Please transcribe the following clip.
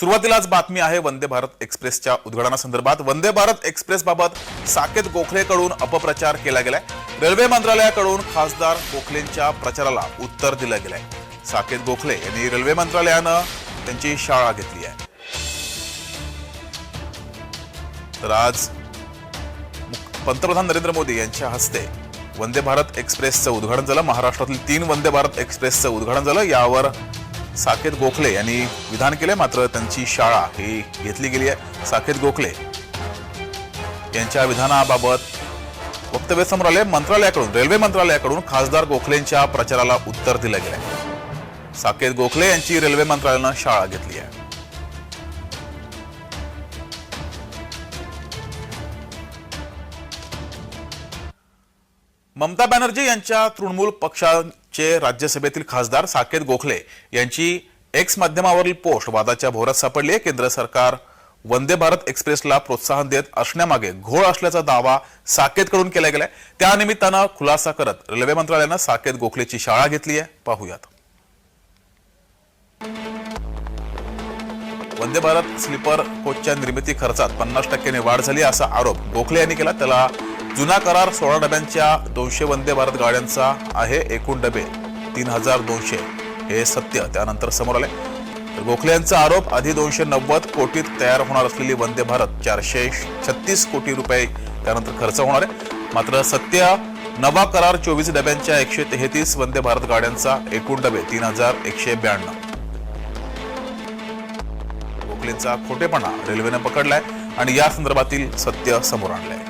सुरुवातीलाच बातमी आहे वंदे भारत एक्सप्रेसच्या उद्घाटनासंदर्भात. वंदे भारत एक्सप्रेस बाबत साकेत गोखलेकडून अपप्रचार केला गेलाय. रेल्वे मंत्रालयाकडून खासदार गोखलेंच्या प्रचाराला उत्तर दिलं गेलंय. साकेत गोखले यांनी रेल्वे मंत्रालयानं त्यांची शाळा घेतली आहे. तर आज पंतप्रधान नरेंद्र मोदी यांच्या हस्ते वंदे भारत एक्सप्रेसचं उद्घाटन झालं. महाराष्ट्रातील तीन वंदे भारत एक्सप्रेसचं उद्घाटन झालं. यावर साकेत गोखले यांनी विधान केले मात्र त्यांची शाळा ही घेतली गेली आहे. साकेत गोखले यांच्या विधानाबाबत वक्तव्य समोर आले मंत्रालयाकडून रेल्वे मंत्रालयाकडून खासदार गोखलेंच्या प्रचाराला उत्तर दिलं गेलंय. साकेत गोखले यांची रेल्वे मंत्रालयानं शाळा घेतली आहे. ममता बॅनर्जी यांच्या तृणमूल चे राज्यसभेतील खासदार साकेत गोखले यांची एक्स माध्यमावरील पोस्ट वादाच्या भोवऱ्यात सापडली आहे. केंद्र सरकार वंदे भारत एक्सप्रेसला प्रोत्साहन देत असण्यामागे घोळ असल्याचा दावा साकेतकडून केला गेलाय. त्यानिमित्तानं खुलासा करत रेल्वे मंत्रालयानं साकेत गोखलेची शाळा घेतली आहे. पाहूयात. वंदे भारत स्लीपर कोचच्या निर्मिती खर्चात पन्नास टक्क्याने वाढ झाली असा आरोप गोखले यांनी केला. त्याला जुना करार सोळा डब्यांच्या दोनशे वंदे भारत गाड्यांचा आहे एकूण डबे तीन हजार दोनशे. हे सत्य. त्यानंतर समोर आले. तर गोखले यांचा आरोप आधी दोनशे नव्वद कोटीत तयार होणार असलेली वंदे भारत चारशे छत्तीस कोटी रुपये त्यानंतर खर्च होणार आहे. मात्र सत्य नवा करार चोवीस डब्यांच्या एकशे तेहतीस वंदे भारत गाड्यांचा एकूण डबे तीन हजार एकशे ब्याण्णव. गोखलेंचा खोटेपणा रेल्वेनं पकडलाय आणि या संदर्भातील सत्य समोर आणलंय.